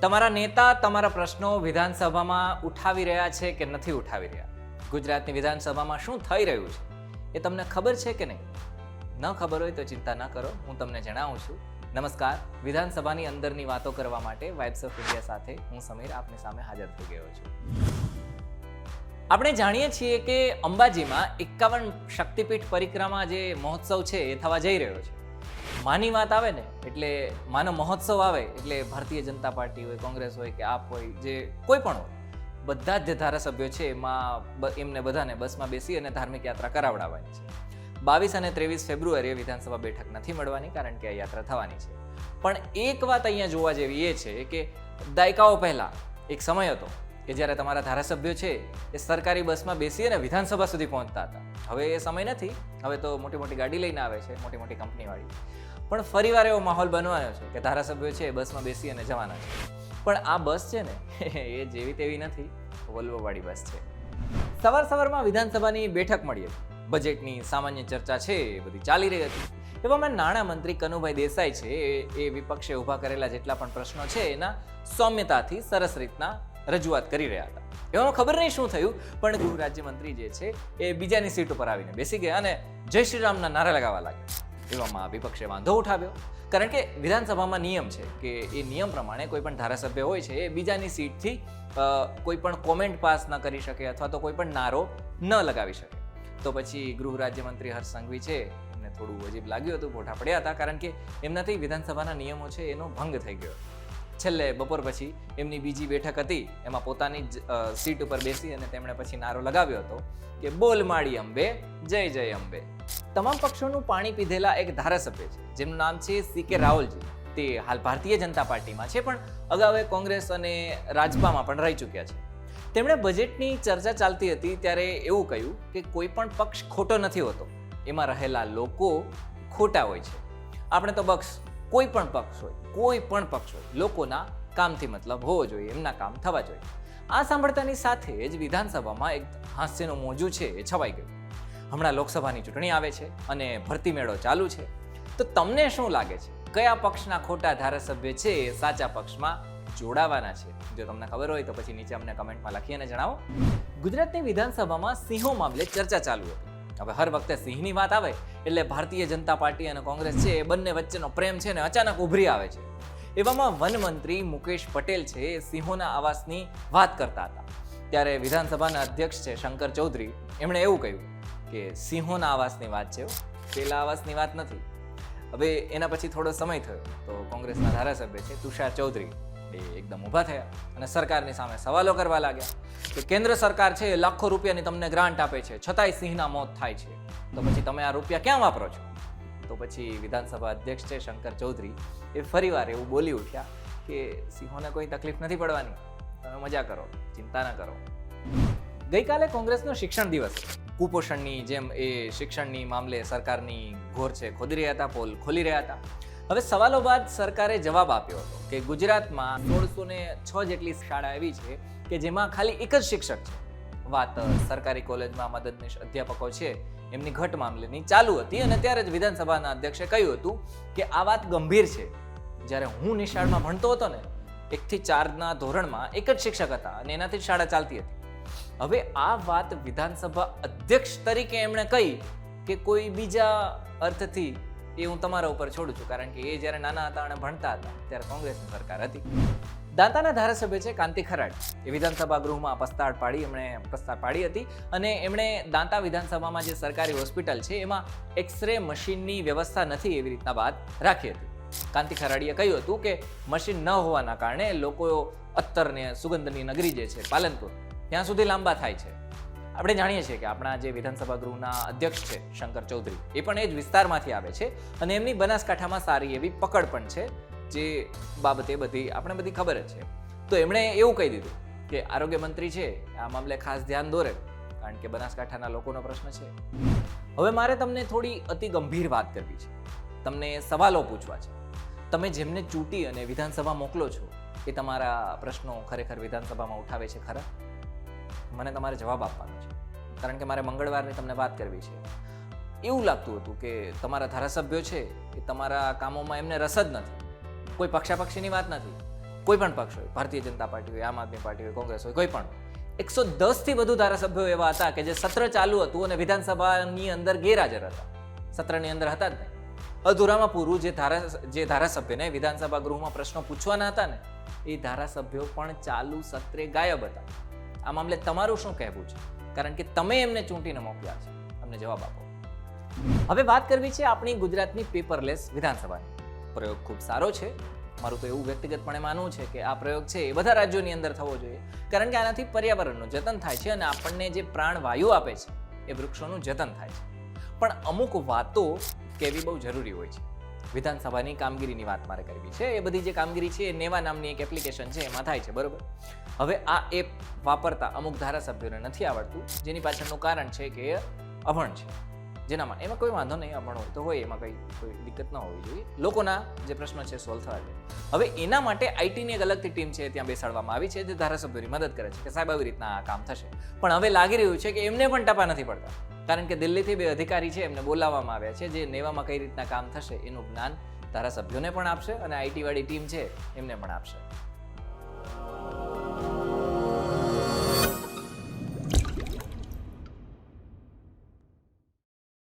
તમારા નેતા તમારા પ્રશ્નો વિધાનસભામાં ઉઠાવી રહ્યા છે કે નથી ઉઠાવી રહ્યા? ગુજરાતની વિધાનસભામાં શું થઈ રહ્યું છે? એ તમને ખબર છે કે નહીં? ન ખબર હોય તો ચિંતા ન કરો, હું તમને જણાવું છું. નમસ્કાર, વિધાનસભાની અંદરની વાતો કરવા માટે વાઇબ્સ ઓફ ઇન્ડિયા સાથે હું સમીર આપની સામે હાજર થઈ ગયો છું. આપણે જાણીએ છીએ કે અંબાજીમાં એકાવન શક્તિપીઠ પરિક્રમા જે મહોત્સવ છે એ થવા જઈ રહ્યો છે. માની વાત આવે ને, એટલે માનો મહોત્સવ આવે, એટલે ભારતીય જનતા પાર્ટી હોય, કોંગ્રેસ હોય કે આપ હોય, જે કોઈ પણ હોય, બધા જ જે ધારાસભ્યો છે, એમાં એમને બધાને બસમાં બેસી અને ધાર્મિક યાત્રા કરાવડાવવાની છે. બાવીસ અને ત્રેવીસ ફેબ્રુઆરીએ વિધાનસભા બેઠક નથી મળવાની કારણ કે આ યાત્રા થવાની છે. પણ એક વાત અહીંયા જોવા જેવી એ છે કે દાયકાઓ પહેલાં, એક સમય હતો કે જ્યારે તમારા ધારાસભ્યો છે, એ સરકારી બસમાં બેસી અને વિધાનસભા સુધી પહોંચતા હતા. હવે એ સમય નથી, હવે તો મોટી મોટી ગાડી લઈને આવે છે, મોટી મોટી કંપનીવાળી. પણ ફરીવાર એવો માહોલ બનવાનો છે કે ધારાસભ્યો છે એ બસમાં બેસી અને જવાના છે. પણ આ બસ છે ને, એ જેવી તેવી નથી. વોલ્વોવાળી બસ છે. સવાર સવારમાં વિધાનસભાની બેઠક મળી હતી. બજેટની સામાન્ય ચર્ચા છે, એ બધી ચાલી રહી હતી. એવામાં નાણામંત્રી કનુભાઈ દેસાઈ છે, એ- વિપક્ષે ઊભા કરેલા જેટલા પણ પ્રશ્નો છે, એના સૌમ્યતાથી સરસ રીતના રજૂઆત કરી રહ્યા હતા. એમાં ખબર નહીં શું થયું, પણ ગૃહ રાજ્યમંત્રી જે છે, એ બીજાની સીટ ઉપર આવીને બેસી ગયા અને જય શ્રી રામના નારા લગાવવા લાગ્યા. એવામાં વિપક્ષે વાંધો ઉઠાવ્યો. કારણ કે વિધાનસભામાં નિયમ છે કે એ નિયમ પ્રમાણે કોઈ પણ ધારાસભ્ય હોય છે એ બીજાની સીટથી કોઈ પણ કોમેન્ટ પાસ ન કરી શકે અથવા તો કોઈ પણ નારો ન લગાવી શકે. તો પછી ગૃહ રાજ્યમંત્રી હર્ષ સંઘવી છે, એમને થોડું અજીબ લાગ્યું હતું મોટા પડ્યા હતા. કારણ કે એમનાથી વિધાનસભાના નિયમો છે એનો ભંગ થઈ ગયો. છેલ્લે બપોર પછી એમની બીજી બેઠક હતી. એમાં પોતાની જ સીટ ઉપર બેસી અને તેમણે પછી નારો લગાવ્યો હતો કે બોલ માળી અંબે, જય જય અંબે. તમામ પક્ષોનું પાણી પીધેલા એક ધારાસભ્ય છે, જેમનું નામ છે સી કે રાહુલજી. તે હાલ ભારતીય જનતા પાર્ટીમાં છે, પણ અગાઉ કોંગ્રેસ અને રાજપામાં પણ રહી ચૂક્યા છે. તેમણે બજેટની ચર્ચા ચાલતી હતી ત્યારે એવું કહ્યું કે કોઈ પણ પક્ષ ખોટો નથી હોતો. એમાં રહેલા લોકો ખોટા હોય છે. આપણે તો પક્ષ કોઈ પણ પક્ષ હોય કોઈ પણ પક્ષ હોય, લોકોના કામથી મતલબ હોવો જોઈએ, એમના કામ થવા જોઈએ. આ સાંભળતાની સાથે જ વિધાનસભામાં એક હાસ્યનું મોજું છે એ છવાઈ ગયું. હમણાં લોકસભાની ચૂંટણી આવે છે અને ભરતી મેળો ચાલુ છે. તો તમને શું લાગે છે? કયા પક્ષના ખોટા ધારાસભ્ય છે એ સાચા પક્ષમાં જોડાવાના છે? જો તમને ખબર હોય તો પછી નીચે અમને કમેન્ટમાં લખી અને જણાવો. ગુજરાતની વિધાનસભામાં સિંહો મામલે ચર્ચા ચાલુ હતી. હવે હર વખતે સિંહની વાત આવે એટલે ભારતીય જનતા પાર્ટી અને કોંગ્રેસ છે એ બંને વચ્ચેનો પ્રેમ છે ને અચાનક ઉભરી આવે છે. એવામાં વનમંત્રી મુકેશ પટેલ છે એ સિંહોના આવાસની વાત કરતા હતા. ત્યારે વિધાનસભાના અધ્યક્ષ છે શંકર ચૌધરી, એમણે એવું કહ્યું કે સિંહોના આવાસની વાત છે પેલા આવાસની વાત નથી. હવે એના પછી થોડો સમય થયો તો કોંગ્રેસના ધારાસભ્ય છે તુષાર ચૌધરી એ એકદમ ઊભા થયા અને સરકારની સામે સવાલો કરવા લાગ્યા કે કેન્દ્ર સરકાર છે એ લાખો રૂપિયાની તમને ગ્રાન્ટ આપે છે, છતાંય સિંહના મોત થાય છે. તો પછી તમે આ રૂપિયા ક્યાં વાપરો છો? તો પછી વિધાનસભા અધ્યક્ષ છે શંકર ચૌધરી એ ફરીવાર એવું બોલી ઉઠ્યા કે સિંહોને કોઈ તકલીફ નથી પડવાની, તમે મજા કરો, ચિંતા ન કરો. ગઈકાલે કોંગ્રેસનો શિક્ષણ દિવસ. કુપોષણની જેમ એ શિક્ષણની મામલે સરકારની ઘોર છે, ખોદી રહ્યા હતા, પોલ ખોલી રહ્યા હતા. હવે સવાલો બાદ સરકારે જવાબ આપ્યો હતો કે ગુજરાતમાં સોળસો ને છ જેટલી શાળા એવી છે કે જેમાં ખાલી એક જ શિક્ષક છે. વાત સરકારી કોલેજમાં મદદનીશ અધ્યાપકો છે, એમની ઘટ મામલેની ચાલુ હતી અને ત્યારે જ વિધાનસભાના અધ્યક્ષે કહ્યું હતું કે આ વાત ગંભીર છે. જ્યારે હું નિશાળમાં ભણતો હતો ને, એકથી ચારના ધોરણમાં એક જ શિક્ષક હતા અને એનાથી શાળા ચાલતી હતી. હવે આ વાત વિધાનસભા અધ્યક્ષ તરીકે એમણે કહી કે કોઈ બીજા અર્થથી એ હું તમારા ઉપર છોડું છું, કારણ કે એ જ્યારે નાના હતા અને ભણતા હતા, ત્યારે કોંગ્રેસની સરકાર હતી. દાંતાના ધારાસભ્ય છે કાંતિ ખરાડ. એ વિધાનસભા ગૃહમાં પસ્તાળ પાડી, એમણે પસ્તાળ પાડી હતી અને એમણે દાંતા વિધાનસભામાં જે સરકારી હોસ્પિટલ છે, એમાં એક્સરે મશીનની વ્યવસ્થા નથી એવી રીતના વાત રાખી હતી. કાંતિ ખરાડીએ કહ્યું હતું કે મશીન ન હોવાના કારણે લોકો અત્તરને સુગંધની નગરી જે છે, પાલનપુર, ત્યાં સુધી લાંબા થાય છે. આપણે જાણીએ છીએ કે આપણા જે વિધાનસભા ગૃહના અધ્યક્ષ છે શંકર ચૌધરી, એ પણ એ જ વિસ્તારમાંથી આવે છે અને એમની બનાસકાંઠામાં સારી એવી પકડ પણ છે, જે બાબતે બધી આપણે બધી ખબર જ છે. તો એમણે એવું કહી દીધું કે આરોગ્ય મંત્રી છે, આ મામલે ખાસ ધ્યાન દોરે, કારણ કે બનાસકાંઠાના લોકોનો પ્રશ્ન છે. હવે મારે તમને થોડી અતિ ગંભીર વાત કરવી છે. તમને સવાલો પૂછવા છે. તમે જેમને ચૂંટી અને વિધાનસભા મોકલો છો, એ તમારા પ્રશ્નો ખરેખર વિધાનસભામાં ઉઠાવે છે ખરા? મને તમારે જવાબ આપવાનો છે. કારણ કે મારે મંગળવારની તમને વાત કરવી છે. એવું લાગતું હતું કે તમારા ધારાસભ્યો છે એ તમારા કામોમાં એમને રસ જ નથી. કોઈ પક્ષાપક્ષીની વાત નથી. કોઈ પણ પક્ષ હોય, ભારતીય જનતા પાર્ટી હોય, આમ આદમી પાર્ટી હોય, કોંગ્રેસ હોય, કોઈ પણ એકસો દસથી વધુ ધારાસભ્યો એવા હતા કે જે સત્ર ચાલુ હતું અને વિધાનસભાની અંદર ગેરહાજર હતા. સત્રની અંદર હતા જ નહીં. અધૂરામાં પૂરું જે ધારા, જે ધારાસભ્યને વિધાનસભા ગૃહમાં પ્રશ્નો પૂછવાના હતા ને, એ ધારાસભ્યો પણ ચાલુ સત્રે ગાયબ હતા. આ મામલે તમારું શું કહેવું છે? કારણ કે તમે એમને ચૂંટીને મોકલ્યા છે. અમને જવાબ આપો. હવે વાત કરવી છે આપણી ગુજરાતની પેપરલેસ વિધાનસભાની. પ્રયોગ ખૂબ સારો છે. મારું તો એવું વ્યક્તિગતપણે માનવું છે કે આ પ્રયોગ છે એ બધા રાજ્યોની અંદર થવો જોઈએ. કારણ કે આનાથી પર્યાવરણનું જતન થાય છે અને આપણને જે પ્રાણવાયુ આપે છે એ વૃક્ષોનું જતન થાય છે. પણ અમુક વાતો કહેવી બહુ જરૂરી હોય છે. વિધાનસભાની કામગીરીની વાત મારે કરવી છે. એ બધી જે કામગીરી છે એ નેવા નામની એક એપ્લિકેશન છે, એમાં થાય છે, બરોબર? હવે આ એપ વાપરતા અમુક ધારાસભ્યોને નથી આવડતું, જેની પાછળનું કારણ છે કે અભણ છે. જેનામાં એમાં કોઈ વાંધો નહીં, અભણ હોય તો હોય, એમાં કંઈ કોઈ દિક્કત ન હોવી જોઈએ. લોકોના જે પ્રશ્નો છે સોલ્વ થવા જોઈએ હવે એના માટે આઈટીની એક અલગથી ટીમ છે, ત્યાં બેસાડવામાં આવી છે, જે ધારાસભ્યોની મદદ કરે છે કે સાહેબ, આવી રીતના આ કામ થશે. પણ હવે લાગી રહ્યું છે કે એમને પણ ટપા નથી પડતા. કારણ કે દિલ્હીથી બે અધિકારી છે, એમને બોલાવવામાં આવ્યા છે જે નેવામાં કઈ રીતના કામ થશે, એનું જ્ઞાન ધારાસભ્યોને પણ આપશે અને આઈટીવાળી ટીમ છે, એમને પણ આપશે.